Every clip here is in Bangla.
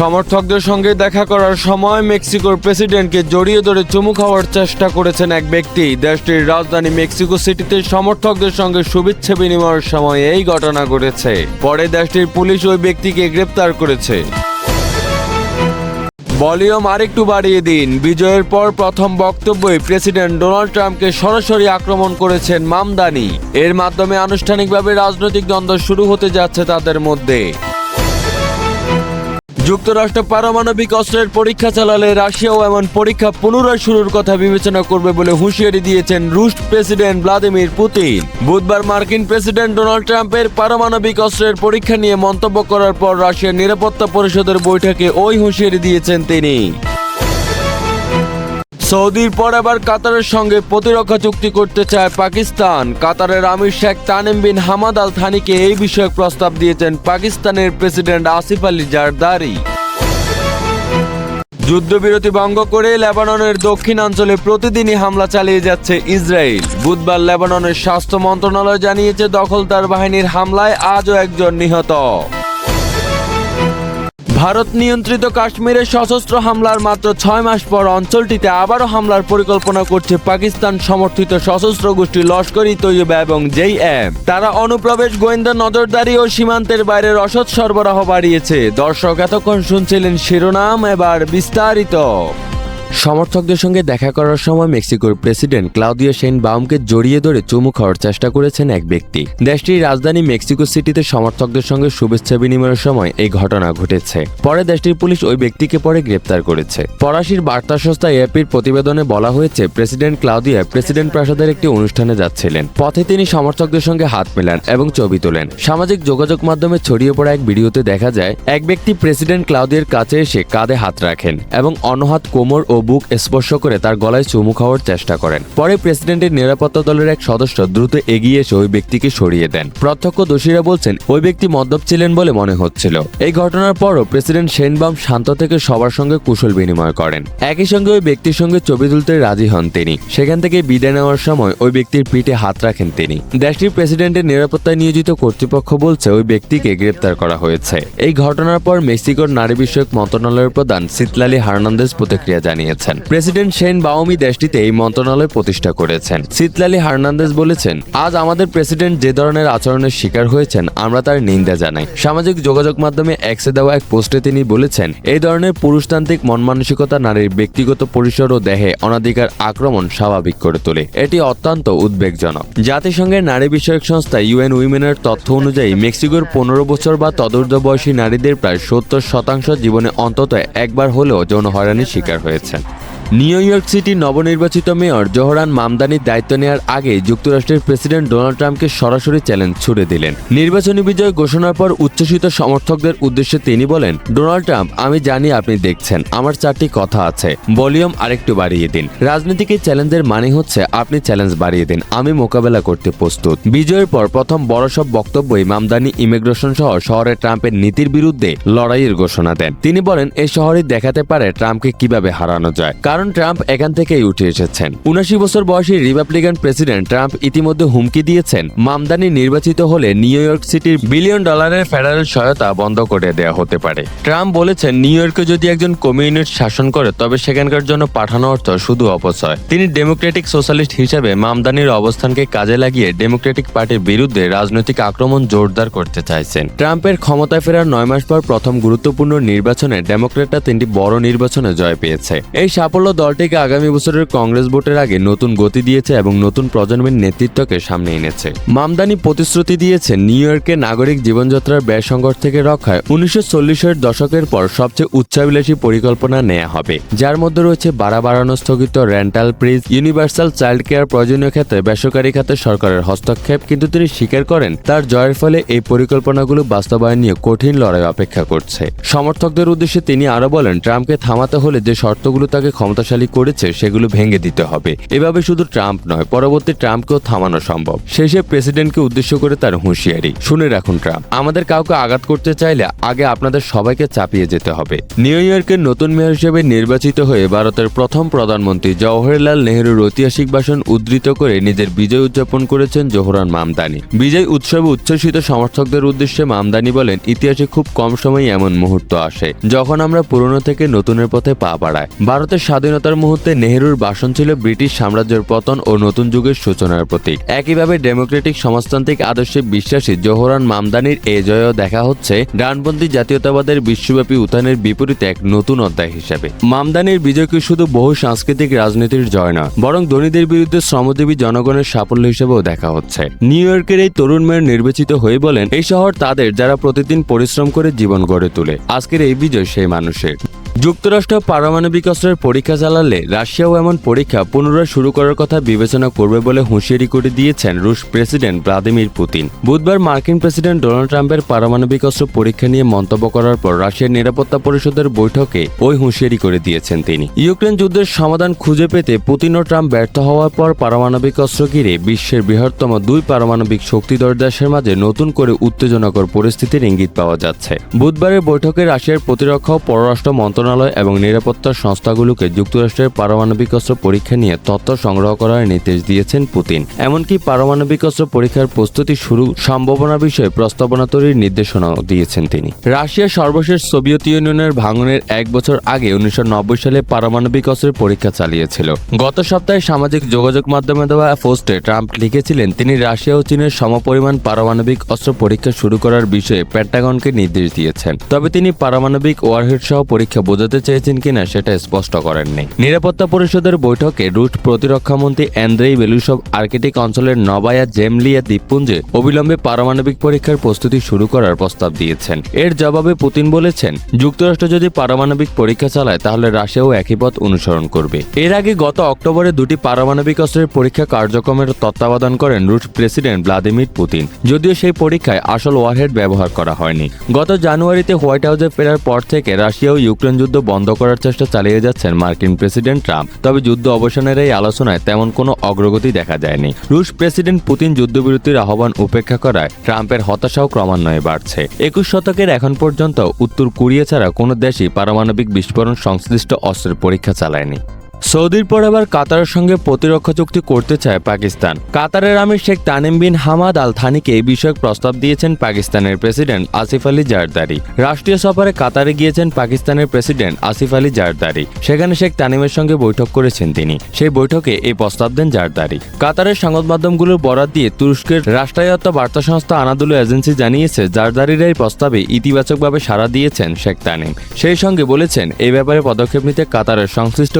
সমর্থকদের সঙ্গে দেখা করার সময় মেক্সিকোর প্রেসিডেন্টকে জড়িয়ে ধরে চুমু খাওয়ার চেষ্টা করেছেন এক ব্যক্তি। দেশটির রাজধানী মেক্সিকো সিটিতে সমর্থকদের সঙ্গে শুভেচ্ছা বিনিময়ের সময় এই ঘটনা ঘটেছে। পরে দেশটির পুলিশ ওই ব্যক্তিকে গ্রেপ্তার করেছে। ভলিউম আরেকটু বাড়িয়ে দিন। বিজয়ের পর প্রথম বক্তব্যে প্রেসিডেন্ট ডোনাল্ড ট্রাম্পকে সরাসরি আক্রমণ করেছেন মামদানি। এর মাধ্যমে আনুষ্ঠানিকভাবে রাজনৈতিক দ্বন্দ্ব শুরু হতে যাচ্ছে তাদের মধ্যে। যুক্তরাষ্ট্র পারমাণবিক অস্ত্রের পরীক্ষা চালালে রাশিয়াও এমন পরীক্ষা পুনরায় শুরুর কথা বিবেচনা করবে বলে হুঁশিয়ারি দিয়েছেন রুশ প্রেসিডেন্ট ভ্লাদিমির পুতিন। বুধবার মার্কিন প্রেসিডেন্ট ডোনাল্ড ট্রাম্পের পারমাণবিক অস্ত্রের পরীক্ষা নিয়ে মন্তব্য করার পর রাশিয়ার নিরাপত্তা পরিষদের বৈঠকে ওই হুঁশিয়ারি দিয়েছেন তিনি। সৌদির পর আবার কাতারের সঙ্গে প্রতিরক্ষা চুক্তি করতে চায় পাকিস্তান। কাতারের আমির Sheikh Tamim bin Hamad Al থানিকে এই বিষয়ে প্রস্তাব দিয়েছেন পাকিস্তানের প্রেসিডেন্ট আসিফ আলী জারদারি। যুদ্ধবিরতি ভঙ্গ করে লেবাননের দক্ষিণাঞ্চলে প্রতিদিনই হামলা চালিয়ে যাচ্ছে ইসরায়েল। বুধবার লেবাননের স্বাস্থ্য মন্ত্রণালয় জানিয়েছে, দখলদার বাহিনীর হামলায় আজও একজন নিহত। ভারত নিয়ন্ত্রিত কাশ্মীরে সশস্ত্র হামলার মাত্র ছয় মাস পর অঞ্চলটিতে আবারও হামলার পরিকল্পনা করছে পাকিস্তান সমর্থিত সশস্ত্র গোষ্ঠী লস্করি তৈয়বা এবং জেই এম। তারা অনুপ্রবেশ, গোয়েন্দা নজরদারি ও সীমান্তের বাইরে রসদ সরবরাহ বাড়িয়েছে। দর্শক, এতক্ষণ শুনছিলেন শিরোনাম, এবার বিস্তারিত। সমর্থকদের সঙ্গে দেখা করার সময় মেক্সিকোর প্রেসিডেন্ট ক্লাউদিও সেন বাউমকে জড়িয়ে ধরে চুমু খাওয়ার চেষ্টা করেছেন এক ব্যক্তি। দেশটির রাজধানী মেক্সিকো সিটিতে সমর্থকদের সঙ্গে শুভেচ্ছা বিনিময়ের সময় এই ঘটনা ঘটেছে। পরে দেশটির পুলিশ ওই ব্যক্তিকে পরে গ্রেপ্তার করেছে। ফরাসির বার্তা সংস্থা এপির প্রতিবেদনে বলা হয়েছে, প্রেসিডেন্ট ক্লাউদিয়া প্রেসিডেন্ট প্রাসাদের একটি অনুষ্ঠানে যাচ্ছিলেন। পথে তিনি সমর্থকদের সঙ্গে হাত মেলান এবং ছবি তোলেন। সামাজিক যোগাযোগ মাধ্যমে ছড়িয়ে পড়া এক ভিডিওতে দেখা যায়, এক ব্যক্তি প্রেসিডেন্ট ক্লাউদিয়ার কাছে এসে কাঁধে হাত রাখেন এবং অন্য হাত কোমর ও বুক স্পর্শ করে তার গলায় চুমু খাওয়ার চেষ্টা করেন। পরে প্রেসিডেন্টের নিরাপত্তা দলের এক সদস্য দ্রুত এগিয়ে এসে ওই ব্যক্তিকে সরিয়ে দেন। প্রত্যক্ষদর্শীরা বলছেন, ওই ব্যক্তি মদ্যপ ছিলেন বলে মনে হচ্ছিল। এই ঘটনার পরও প্রেসিডেন্ট সেনবাম শান্ত থেকে সবার সঙ্গে কুশল বিনিময় করেন। একই সঙ্গে ওই ব্যক্তির সঙ্গে ছবি তুলতে রাজি হন তিনি। সেখান থেকে বিদায় নেওয়ার সময় ওই ব্যক্তির পিঠে হাত রাখেন তিনি। দেশটির প্রেসিডেন্টের নিরাপত্তায় নিয়োজিত কর্তৃপক্ষ বলছে, ওই ব্যক্তিকে গ্রেপ্তার করা হয়েছে। এই ঘটনার পর মেক্সিকোর নারী বিষয়ক মন্ত্রণালয়ের প্রধান সিতলালি হার্নান্দেজ প্রতিক্রিয়া জানিয়েছেন। প্রেসিডেন্ট শেন বাওমি দেশটিতে এই মন্ত্রণালয় প্রতিষ্ঠা করেছেন। সিতলালি হার্নান্দেজ বলেছেন, আজ আমাদের প্রেসিডেন্ট যে ধরনের আচরণের শিকার হয়েছেন, আমরা তার নিন্দা জানাই। সামাজিক যোগাযোগ মাধ্যমে এক্সে দেওয়া এক পোস্টে তিনি বলেছেন, এই ধরনের পুরুষতান্ত্রিক মন মানসিকতা নারীর ব্যক্তিগত পরিসর ও দেহে অনাধিকার আক্রমণ স্বাভাবিক করে তোলে। এটি অত্যন্ত উদ্বেগজনক। জাতিসংঘের নারী বিষয়ক সংস্থা ইউএন উইমেনের তথ্য অনুযায়ী, মেক্সিকোর পনেরো বছর বা তদূর্ধ্ব বয়সী নারীদের প্রায় সত্তর শতাংশ জীবনে অন্তত একবার হলেও যৌন হয়রানির শিকার হয়েছেন second. নিউ ইয়র্ক সিটির নবনির্বাচিত মেয়র জোহরান মামদানির দায়িত্ব নেওয়ার আগে যুক্তরাষ্ট্রের প্রেসিডেন্ট ডোনাল্ড ট্রাম্পকে সরাসরি চ্যালেঞ্জ ছুড়ে দিলেন। নির্বাচনী বিজয় ঘোষণার পর উচ্ছ্বসিত সমর্থকদের উদ্দেশ্যে তিনি বলেন, ডোনাল্ড ট্রাম্প, আমি জানি আপনি দেখছেন, আমার চারটি কথা আছে। ভলিউম আরেকটু বাড়িয়ে দিন। রাজনীতিকে চ্যালেঞ্জের মানে হচ্ছে আপনি চ্যালেঞ্জ বাড়িয়ে দিন, আমি মোকাবেলা করতে প্রস্তুত। বিজয়ের পর প্রথম বড় সব বক্তব্যই মামদানি ইমিগ্রেশন সহ শহরে ট্রাম্পের নীতির বিরুদ্ধে লড়াইয়ের ঘোষণা দেন। তিনি বলেন এই শহরে দেখাতে পারে ট্রাম্পকে কীভাবে হারানো যায়। কারণ ট্রাম্প এখান থেকেই উঠে এসেছেন। উনাশি বছর বয়সী রিপাবলিকান প্রেসিডেন্ট ট্রাম্প ইতিমধ্যে হুমকি দিয়েছেন। মামদানি নির্বাচিত হলে নিউ ইয়র্ক সিটির বিলিয়ন ডলারের ফেডারেল সহায়তা বন্ধ করে দেওয়া হতে পারে। ট্রাম্প বলেছেন, নিউ ইয়র্কে যদি একজন কমিউনিস্ট শাসন করে, তবে সেখানকার জন্য পাঠানো অর্থ শুধু অপচয়। তিনি ডেমোক্রেটিক সোশ্যালিস্ট হিসেবে মামদানির অবস্থানকে কাজে লাগিয়ে ডেমোক্রেটিক পার্টির বিরুদ্ধে রাজনৈতিক আক্রমণ জোরদার করতে চাইছেন। ট্রাম্পের ক্ষমতায় ফেরার নয় মাস পর প্রথম গুরুত্বপূর্ণ নির্বাচনে ডেমোক্রেটরা তিনটি বড় নির্বাচনে জয় পেয়েছে। এই সাফল্য দলটিকে আগামী বছরের কংগ্রেস ভোটের আগে নতুন গতি দিয়েছে এবং নতুন প্রজন্মের নেতৃত্বকে সামনে এনেছে। মামদানি প্রতিশ্রুতি দিয়েছে নিউ ইয়র্কে নাগরিক জীবনযাত্রার ব্যয় সংকট থেকে রক্ষায় উনিশশো চল্লিশের দশকের পর সবচেয়ে উচ্চাভিলাষী পরিকল্পনা নেওয়া হবে। যার মধ্যে রয়েছে বাড়া বাড়ানো স্থগিত rental freeze universal child care প্রয়োজনীয় ক্ষেত্রে বেসরকারি খাতে সরকারের হস্তক্ষেপ, কিন্তু তিনি স্বীকার করেন তার জয়ের ফলে এই পরিকল্পনাগুলো বাস্তবায়ন নিয়ে কঠিন লড়াই অপেক্ষা করছে। সমর্থকদের উদ্দেশ্যে তিনি আরও বলেন, ট্রাম্পকে থামাতে হলে যে শর্তগুলো তাকে ক্ষমতা ক্ষমতাশালী করেছে, সেগুলো ভেঙে দিতে হবে। এভাবে শুধু ট্রাম্প নয়, পরবর্তী ট্রাম্পকেও থামানো সম্ভব। শেষে প্রেসিডেন্টকে উদ্দেশ্য করে তার হুঁশিয়ারি। শুনে রাখুন ট্রাম্প, আমাদের কাউকে আঘাত করতে চাইলে আগে আপনাদের সবাইকে চাপিয়ে যেতে হবে। নিউ ইয়র্কের নতুন মেয়র হিসেবে নির্বাচিত হয়ে ভারতের প্রথম প্রধানমন্ত্রী জওহরলাল নেহরুর ঐতিহাসিক ভাষণ উদ্ধৃত করে নিজের বিজয় উদযাপন করেছেন জোহরান মামদানি। বিজয় উৎসবে উচ্ছ্বসিত সমর্থকদের উদ্দেশ্যে মামদানি বলেন, ইতিহাসে খুব কম সময় এমন মুহূর্ত আসে, যখন আমরা পুরনো থেকে নতুনের পথে পা বাড়ায় ভারতের স্বাধীনতার মুহূর্তে নেহরুর ভাষণ ছিল ব্রিটিশ সাম্রাজ্যের পতন ও নতুন যুগের সূচনার প্রতীক। একইভাবে ডেমোক্রেটিক সমাজতান্ত্রিক আদর্শে বিশ্বাসী জোহরান মামদানির এ জয়ও দেখা হচ্ছে ডানপন্থী জাতীয়তাবাদের বিশ্বব্যাপী উত্থানের বিপরীতে এক নতুন অধ্যায় হিসেবে। মামদানির বিজয়কে শুধু বহু সাংস্কৃতিক রাজনীতির জয় নয়, বরং ধনীদের বিরুদ্ধে শ্রমজীবী জনগণের সাফল্য হিসেবেও দেখা হচ্ছে। নিউ ইয়র্কের এই তরুণ মেয়র নির্বাচিত হয়ে বলেন, এই শহর তাদের যারা প্রতিদিন পরিশ্রম করে জীবন গড়ে তোলে। আজকের এই বিজয় সেই মানুষের। যুক্তরাষ্ট্র পারমাণবিক অস্ত্রের পরীক্ষা চালালে রাশিয়াও এমন পরীক্ষা পুনরায় শুরু করার কথা বিবেচনা করবে বলে হুঁশিয়ারি করে দিয়েছেন রুশ প্রেসিডেন্ট ভ্লাদিমির পুতিন। বুধবার মার্কিন প্রেসিডেন্ট ডোনাল্ড ট্রাম্পের পারমাণবিক অস্ত্র পরীক্ষা নিয়ে মন্তব্য করার পর রাশিয়ার নিরাপত্তা পরিষদের বৈঠকে ওই হুঁশিয়ারি করে দিয়েছেন তিনি। ইউক্রেন যুদ্ধের সমাধান খুঁজে পেতে পুতিন ও ট্রাম্প ব্যর্থ হওয়ার পর পারমাণবিক অস্ত্র ঘিরে বিশ্বের বৃহত্তম দুই পারমাণবিক শক্তিধর দেশের মাঝে নতুন করে উত্তেজনাকর পরিস্থিতির ইঙ্গিত পাওয়া যাচ্ছে। বুধবারের বৈঠকে রাশিয়ার প্রতিরক্ষা ও পররাষ্ট্র মন্ত্রণালয় এবং নিরাপত্তা সংস্থাগুলোকে যুক্তরাষ্ট্রের পারমাণবিক অস্ত্র পরীক্ষা নিয়ে তথ্য সংগ্রহ করার নির্দেশ দিয়েছেন পুতিন। এমনকি পারমাণবিক অস্ত্র পরীক্ষার প্রস্তুতি শুরু সম্ভাবনা বিষয়ে প্রস্তাবনা তৈরির নির্দেশনাও দিয়েছেন তিনি। রাশিয়ার সর্বশেষ সোভিয়েত ইউনিয়নের ভাঙনের এক বছর আগে উনিশশো নব্বই সালে পারমাণবিক অস্ত্রের পরীক্ষা চালিয়েছিল। গত সপ্তাহে সামাজিক যোগাযোগ মাধ্যমে দেওয়া পোস্টে ট্রাম্প লিখেছিলেন, তিনি রাশিয়া ও চীনের সমপরিমাণ পারমাণবিক অস্ত্র পরীক্ষা শুরু করার বিষয়ে পেন্টাগনকে নির্দেশ দিয়েছেন। তবে তিনি পারমাণবিক ওয়ারহেড সহ পরীক্ষা বোঝাতে চেয়েছেন কিনা সেটা স্পষ্ট করেননি। নিরাপত্তা পরিষদের বৈঠকে রুশ প্রতিরক্ষামন্ত্রী অ্যান্দ্রেই বেলুসব আর্কিটিক অঞ্চলের নবায়া জেমলিয়া দ্বীপপুঞ্জে অবিলম্বে পারমাণবিক পরীক্ষার প্রস্তুতি শুরু করার প্রস্তাব দিয়েছেন। এর জবাবে পুতিন বলেছেন, যুক্তরাষ্ট্র যদি পারমাণবিক পরীক্ষা চালায় তাহলে রাশিয়াও একই পথ অনুসরণ করবে। এর আগে গত অক্টোবরে দুটি পারমাণবিক অস্ত্রের পরীক্ষা কার্যক্রমের তত্ত্বাবধান করেন রুশ প্রেসিডেন্ট ভ্লাদিমির পুতিন, যদিও সেই পরীক্ষায় আসল ওয়ারহেড ব্যবহার করা হয়নি। গত জানুয়ারিতে হোয়াইট হাউসে ফেরার পর থেকে রাশিয়া ও ইউক্রেন যুদ্ধ বন্ধ করার চেষ্টা চালিয়ে যাচ্ছেন মার্কিন প্রেসিডেন্ট ট্রাম্প। তবে যুদ্ধ অবসানের এই আলোচনায় তেমন কোনো অগ্রগতি দেখা যায়নি। রুশ প্রেসিডেন্ট পুতিন যুদ্ধবিরতির আহ্বান উপেক্ষা করায় ট্রাম্পের হতাশাও ক্রমান্বয়ে বাড়ছে। একুশ শতকের এখন পর্যন্ত উত্তর কোরিয়া ছাড়া কোনো দেশই পারমাণবিক বিস্ফোরণ সংশ্লিষ্ট অস্ত্রের পরীক্ষা চালায়নি। সৌদির পর আবার কাতারের সঙ্গে প্রতিরক্ষা চুক্তি করতে চায় পাকিস্তান। কাতারের আমির Sheikh Tamim bin Hamad Al থানিকে এই বিষয়ক প্রস্তাব দিয়েছেন পাকিস্তানের প্রেসিডেন্ট আসিফ আলী জারদারি। রাষ্ট্রীয় সফরে কাতারে গিয়েছেন পাকিস্তানের প্রেসিডেন্ট আসিফ আলী জারদারি। সেখানে শেখ তানিমের সঙ্গে বৈঠক করেছেন তিনি। সেই বৈঠকে এই প্রস্তাব দেন জারদারি। কাতারের সংবাদ মাধ্যমগুলোর বরাত দিয়ে তুরস্কের রাষ্ট্রায়ত্ত বার্তা সংস্থা আনাদুলু এজেন্সি জানিয়েছে, জারদারির এই প্রস্তাবে ইতিবাচকভাবে সাড়া দিয়েছেন শেখ তানিম। সেই সঙ্গে বলেছেন এই ব্যাপারে পদক্ষেপ নিতে কাতারের সংশ্লিষ্ট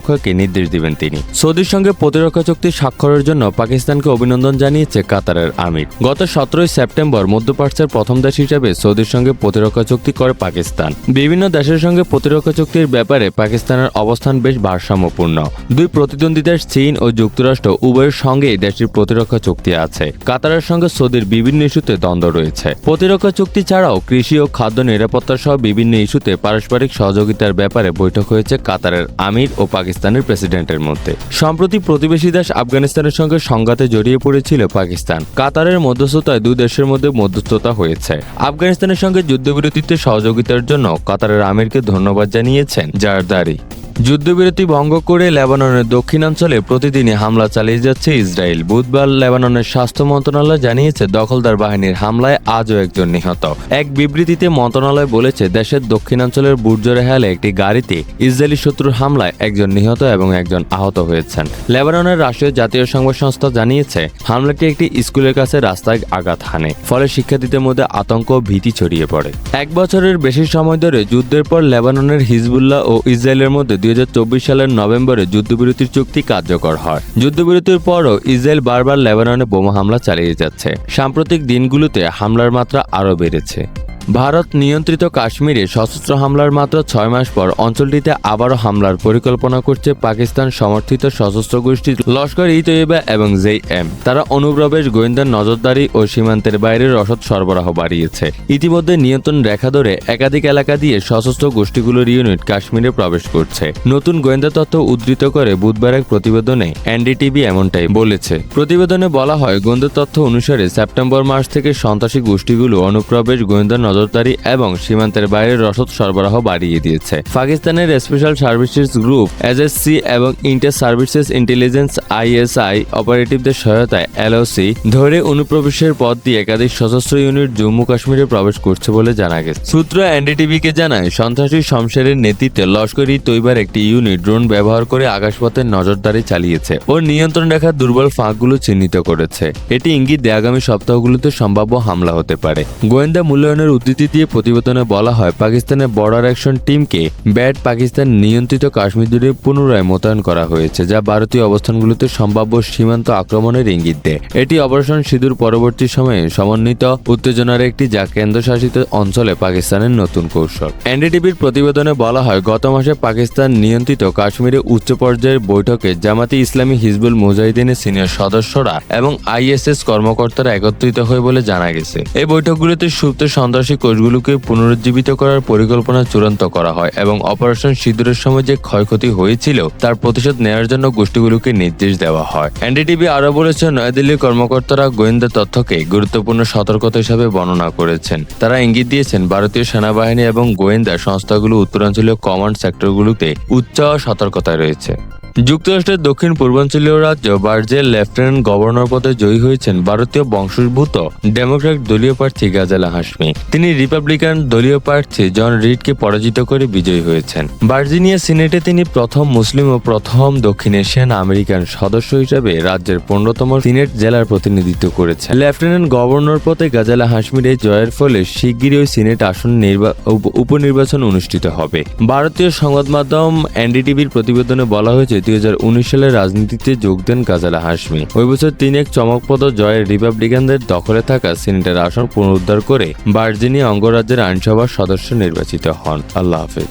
কর্তৃপক্ষকে নির্দেশ দিবেন তিনি। সৌদির সঙ্গে প্রতিরক্ষা চুক্তি স্বাক্ষরের জন্য পাকিস্তানকে অভিনন্দন জানিয়েছে কাতারের আমির। গত সতেরোই সেপ্টেম্বর মধ্যপ্রাচ্যের প্রথম দেশ হিসেবে সৌদির সঙ্গে প্রতিরক্ষা চুক্তি করে পাকিস্তান। বিভিন্ন দেশের সঙ্গে প্রতিরক্ষা চুক্তির ব্যাপারে পাকিস্তানের অবস্থান বেশ ভারসাম্যপূর্ণ। দুই প্রতিদ্বন্দ্বী দেশ চীন ও যুক্তরাষ্ট্র উভয়ের সঙ্গেই দেশটির প্রতিরক্ষা চুক্তি আছে। কাতারের সঙ্গে সৌদির বিভিন্ন ইস্যুতে দ্বন্দ্ব রয়েছে। প্রতিরক্ষা চুক্তি ছাড়াও কৃষি ও খাদ্য নিরাপত্তা সহ বিভিন্ন ইস্যুতে পারস্পরিক সহযোগিতার ব্যাপারে বৈঠক হয়েছে কাতারের আমির ও পাকিস্তানের প্রেসিডেন্টের মধ্যে। সম্প্রতি প্রতিবেশী দেশ আফগানিস্তানের সঙ্গে সংঘাতে জড়িয়ে পড়েছিল পাকিস্তান। কাতারের মধ্যস্থতায় দুই দেশের মধ্যে মধ্যস্থতা হয়েছে। আফগানিস্তানের সঙ্গে যুদ্ধবিরতিতে সহযোগিতার জন্য কাতারের আমিরকে ধন্যবাদ জানিয়েছেন জারদারি। যুদ্ধবিরতি ভঙ্গ করে লেবাননের দক্ষিণাঞ্চলে প্রতিদিনই হামলা চালিয়ে যাচ্ছে ইসরায়েল। বুধবার লেবাননের স্বাস্থ্য মন্ত্রণালয় জানিয়েছে, দখলদার বাহিনীর হামলায় আজও একজন নিহত। এক বিবৃতিতে মন্ত্রণালয় বলেছে, দেশের দক্ষিণাঞ্চলের বুর্জরেহালে একটি গাড়িতে ইসরায়েলি শত্রুর হামলায় একজন নিহত এবং একজন আহত হয়েছেন। লেবাননের রাষ্ট্রীয় জাতীয় সংবাদ সংস্থা জানিয়েছে, হামলাটি একটি স্কুলের কাছে রাস্তায় আঘাত হানে, ফলে শিক্ষার্থীদের মধ্যে আতঙ্ক ও ভীতি ছড়িয়ে পড়ে। এক বছরের বেশি সময় ধরে যুদ্ধের পর লেবাননের হিজবুল্লাহ ও ইসরায়েলের মধ্যে দুই হাজার চব্বিশ সালের নভেম্বরে যুদ্ধবিরতির চুক্তি কার্যকর হয়। যুদ্ধবিরতির পরও ইসরায়েল বারবার লেবাননে বোমা হামলা চালিয়ে যাচ্ছে। সাম্প্রতিক দিনগুলোতে হামলার মাত্রা আরও বেড়েছে। ভারত নিয়ন্ত্রিত কাশ্মীরে সশস্ত্র হামলার মাত্র ছয় মাস পর অঞ্চলটিতে আবারও হামলার পরিকল্পনা করছে পাকিস্তান সমর্থিত সশস্ত্র গোষ্ঠী লস্কর ই তৈয়বা এবং জে এম। তারা অনুপ্রবেশ, গোয়েন্দার নজরদারি ও সীমান্তের বাইরে রসদ সরবরাহ বাড়িয়েছে। ইতিমধ্যে নিয়ন্ত্রণ রেখা ধরে একাধিক এলাকা দিয়ে সশস্ত্র গোষ্ঠীগুলোর ইউনিট কাশ্মীরে প্রবেশ করছে। নতুন গোয়েন্দা তথ্য উদ্ধৃত করে বুধবার এক প্রতিবেদনে এনডিটিভি এমনটাই বলেছে। প্রতিবেদনে বলা হয়, গোয়েন্দা তথ্য অনুসারে সেপ্টেম্বর মাস থেকে সন্ত্রাসী গোষ্ঠীগুলো অনুপ্রবেশ গোয়েন্দা নজরদারি এবং সীমান্তের বাইরে রসদ সরবরাহ বাড়িয়ে দিয়েছে। পাকিস্তানের স্পেশাল সার্ভিসেস গ্রুপ এসএসসি এবং ইন্টার সার্ভিসেস ইন্টেলিজেন্স আইএসআই অপারেটিভদের সহায়তায় এলওসি ধরে অনুপ্রবেশের পথ দিয়ে একাধিক সশস্ত্র ইউনিট জম্মু কাশ্মীরে প্রবেশ করছে বলে জানা গেছে। সূত্র এনডিটিভিকে জানায়, সন্ত্রাসী শমশেরের নেতৃত্বে লস্কর তৈবার একটি ইউনিট ড্রোন ব্যবহার করে আকাশপথের নজরদারি চালিয়েছে ও নিয়ন্ত্রণ রেখার দুর্বল ফাঁকগুলো চিহ্নিত করেছে। এটি ইঙ্গিত দেয় আগামী সপ্তাহগুলোতে সম্ভাব্য হামলা হতে পারে। গোয়েন্দা মূল্যায়নের উদ্ধৃতি দিয়ে প্রতিবেদনে বলা হয়, পাকিস্তানের বর্ডার অ্যাকশন টিমকে ব্যাট পাকিস্তান নিয়ন্ত্রিত কাশ্মীর জুড়ে পুনরায় মোতায়েন করা হয়েছে, যা ভারতীয় অবস্থানগুলোতে সম্ভাব্য সীমান্ত আক্রমণের ইঙ্গিত দেয়। এটি অপারেশন সিঁদুর পরবর্তী সময়ে সমন্বিত উত্তেজনার একটি, যা কেন্দ্রশাসিত অঞ্চলে পাকিস্তানের নতুন কৌশল। এনডিটিভির প্রতিবেদনে বলা হয়, গত মাসে পাকিস্তান নিয়ন্ত্রিত কাশ্মীরে উচ্চ পর্যায়ের বৈঠকে জামাতি ইসলামী হিজবুল মুজাহিদিনের সিনিয়র সদস্যরা এবং আইএসএস কর্মকর্তারা একত্রিত হয় বলে জানা গেছে। এই বৈঠকগুলিতে সুপ্ত সন্ত্রাসী কোষগুলোকে পুনরুজ্জীবিত করার পরিকল্পনা চূড়ান্ত করা হয় এবং অপারেশন সিঁদুরের সময় যে ক্ষয়ক্ষতি হয়েছিল, তার প্রতিশোধ নেওয়ার জন্য গোষ্ঠীগুলোকে নির্দেশ দেওয়া হয়। এনডিটিভি আরও বলেছে, নয়াদিল্লির কর্মকর্তারা গোয়েন্দা তথ্যকে গুরুত্বপূর্ণ সতর্কতা হিসাবে বর্ণনা করেছেন। তারা ইঙ্গিত দিয়েছেন, ভারতীয় সেনাবাহিনী এবং গোয়েন্দা সংস্থাগুলো উত্তরাঞ্চলীয় কমান্ড সেক্টরগুলোতে উচ্চ সতর্কতায় রয়েছে। যুক্তরাষ্ট্রের দক্ষিণ পূর্বাঞ্চলীয় রাজ্য বার্জের লেফটেন্যান্ট গভর্নর পদে জয়ী হয়েছেন ভারতীয় বংশোদ্ভূত ডেমোক্র্যাট দলীয় প্রার্থী গাজালা হাসমি তিনি রিপাবলিকান দলীয় প্রার্থী জন রিডকে পরাজিত করে বিজয়ী হয়েছেন। ভার্জিনিয়া সিনেটে তিনি প্রথম মুসলিম ও প্রথম দক্ষিণ এশিয়ান আমেরিকান সদস্য হিসেবে রাজ্যের পনেরোতম সিনেট জেলার প্রতিনিধিত্ব করেছেন। লেফটেন্যান্ট গভর্নর পদে গাজালা হাসমির এই জয়ের ফলে শিগগিরই ওই সিনেট আসন নির্বা- উপ- উপনির্বাচন অনুষ্ঠিত হবে। ভারতীয় সংবাদ মাধ্যম এনডিটিভির প্রতিবেদনে বলা হয়েছে দুই হাজার উনিশ সালে রাজনীতিতে যোগ দেন গাজালা হাসমি ওই বছর তিনি এক চমকপ্রদ জয়ের রিপাবলিকানদের দখলে থাকা সিনেটের আসন পুনরুদ্ধার করে ভার্জিনিয়া অঙ্গরাজ্যের আইনসভার সদস্য নির্বাচিত হন। আল্লাহ হাফেজ।